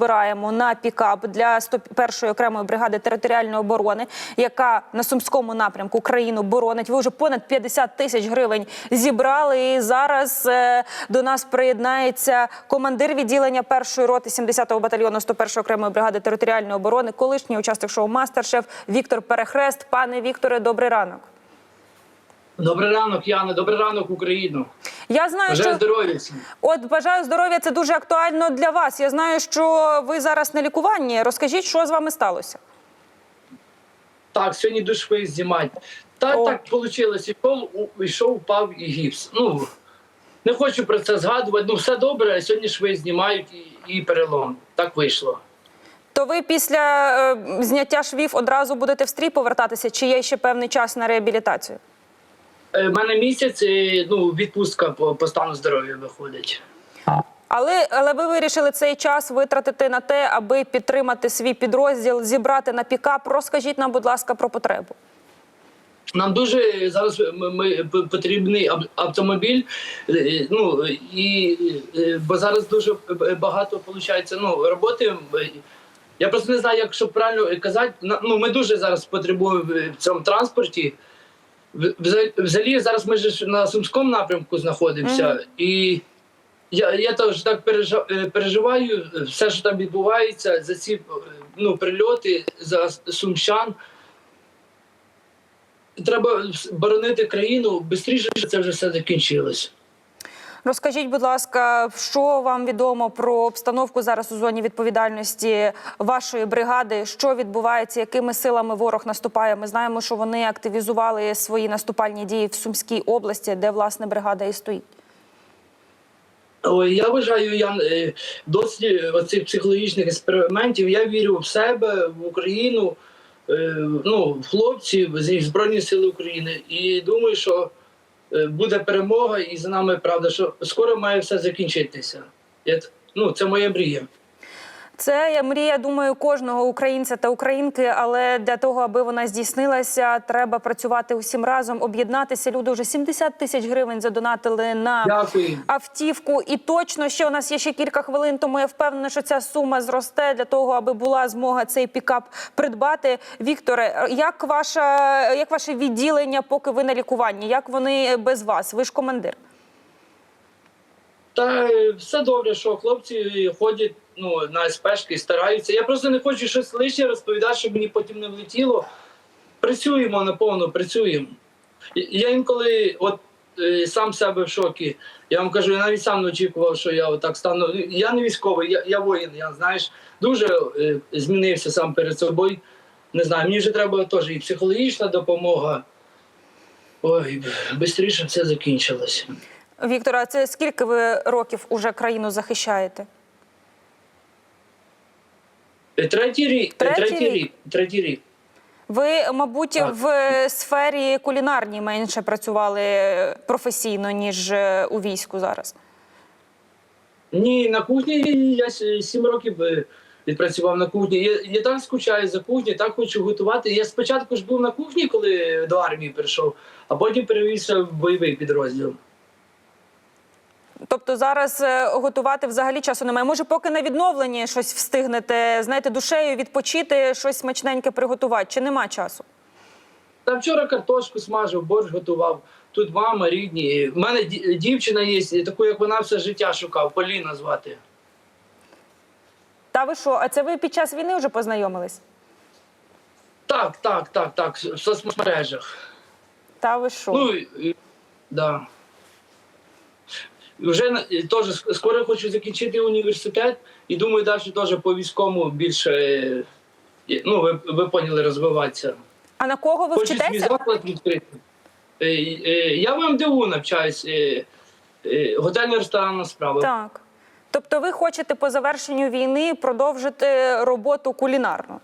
збираємо на пікап для 101-ї окремої бригади територіальної оборони, яка на сумському напрямку країну боронить. Ви вже понад 50 тисяч гривень зібрали. І зараз е, до нас приєднається командир відділення першої роти 70-го батальйону 101-ї окремої бригади територіальної оборони, колишній учасник шоу Мастер-шеф Віктор Перехрест. Пане Вікторе, добрий ранок. Добрий ранок, Яна. Добрий ранок, Україну. Я знаю, Бажаю що здоров'я. От бажаю здоров'я. Це дуже актуально для вас. Я знаю, що ви зараз на лікуванні. Розкажіть, що з вами сталося. Так, сьогодні душви знімати. Та О. так вийшло. Йшов, у- йшов, упав і гіпс. Ну, не хочу про це згадувати. Ну, все добре, а сьогодні шви знімають і, і перелом. Так вийшло. То ви після е, зняття швів одразу будете в стрій повертатися, чи є ще певний час на реабілітацію? У мене місяць, е, ну, відпустка по, по стану здоров'я виходить. Але, але ви вирішили цей час витратити на те, аби підтримати свій підрозділ, зібрати на пікап. Розкажіть нам, будь ласка, про потребу. Нам дуже зараз ми, ми- потрібний автомобіль. е, Ну і е, бо зараз дуже багато виходить, ну, роботи. Е, Я просто не знаю, як щоб правильно казати. Ну, ми дуже зараз потребуємо в цьому транспорті. Взагалі, зараз ми ж на Сумському напрямку знаходимося, Мгм. і я, я теж так е, переживаю все, що там відбувається, за ці е, ну, прильоти, за сумщан. треба боронити країну швидше, щоб це вже все закінчилось. Розкажіть, будь ласка, що вам відомо про обстановку зараз у зоні відповідальності вашої бригади? Що відбувається, якими силами ворог наступає? Ми знаємо, що вони активізували свої наступальні дії в Сумській області, де власне бригада і стоїть. Я вважаю, я е, досить оцих психологічних експериментів. Я вірю в себе, в Україну, е, ну, в хлопців зі Збройні Сили України. І думаю, що буде перемога, і за нами правда, що скоро має все закінчитися. Я, ну, це моя мрія. Це я мрія, думаю, кожного українця та українки. Але для того, аби вона здійснилася, треба працювати усім разом, об'єднатися. Люди вже 70 тисяч гривень задонатили на Дякую. автівку. І точно ще у нас є ще кілька хвилин, тому я впевнена, що ця сума зросте для того, аби була змога цей пікап придбати. Вікторе, як ваша як ваше відділення, поки ви на лікуванні? Як вони без вас? Ви ж командир. Та е, все добре, що хлопці ходять ну, на СПшки, стараються. Я просто не хочу щось лише розповідати, щоб мені потім не влетіло. Працюємо наповно, працюємо. Я інколи от е, сам себе в шокі. Я вам кажу, я навіть сам не очікував, що я отак стану. Я не військовий, я, я воїн. Я знаєш, дуже е, змінився сам перед собою. Не знаю, мені вже треба теж і психологічна допомога. Ой, швидше все закінчилося. Віктора, це скільки ви років уже країну захищаєте? Е, Третій рік. Третій рік? Третій рік. Ви, мабуть, Так. в сфері кулінарній менше працювали професійно ніж е, у війську зараз. Ні, на кухні я сім років е, відпрацював на кухні. Я, я так скучаю за кухню, так хочу готувати. Я спочатку ж був на кухні, коли до армії прийшов, а потім перевівся в бойовий підрозділ. Тобто зараз е, готувати взагалі часу немає. Може, поки на відновленні щось встигнете, знаєте, душею відпочити, щось смачненьке приготувати, чи нема часу? Та вчора картошку смажив, борщ готував. Тут мама, рідні. У мене дівчина є, таку, як вона все життя шукав, Поліна звати. Та ви що? А це ви під час війни вже познайомились? Так, так, так, так, в соцмережах. Та ви що? Ну, да. Вже теж скоро хочу закінчити університет і думаю, далі теж по військовому більше, е, ну, ви, ви поняли, розвиватися. а на кого ви Хочу свій вчитеся? заклад відкрити. Е, е, Я в МДУ навчаюсь, готельна ресторанна справа. Так. Тобто ви хочете по завершенню війни продовжити роботу кулінарну?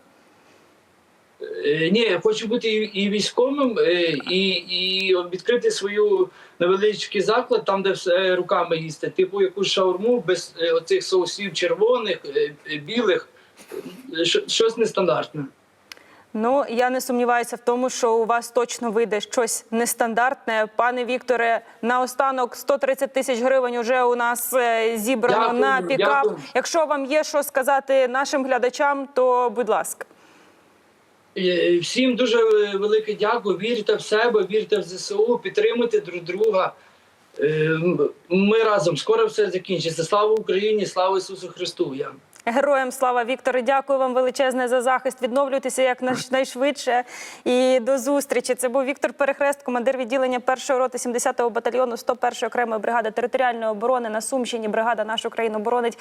Е, Ні, я хочу бути і, військовим, е, і, і відкрити свою невеличкий заклад, там, де все руками їсти, типу якусь шаурму без е, оцих соусів червоних, білих, щось нестандартне. Ну я не сумніваюся в тому, що у вас точно вийде щось нестандартне. Пане Вікторе, наостанок 130 тисяч гривень уже у нас зібрано Дякую, на пікап. дякую. Якщо вам є що сказати нашим глядачам, то будь ласка. Е, Всім дуже е, велике дякую. Вірте в себе, вірте в ЗСУ, підтримуйте друг друга. Е, Ми разом скоро все закінчиться. Слава Україні, слава Ісусу Христу! Я. Героям слава Вікторе, дякую вам величезне за захист. Відновлюйтеся як найшвидше і до зустрічі. Це був Віктор Перехрест, командир відділення першої роти 70-го батальйону 101-ї окремої бригади територіальної оборони на Сумщині. Бригада нашу країну боронить.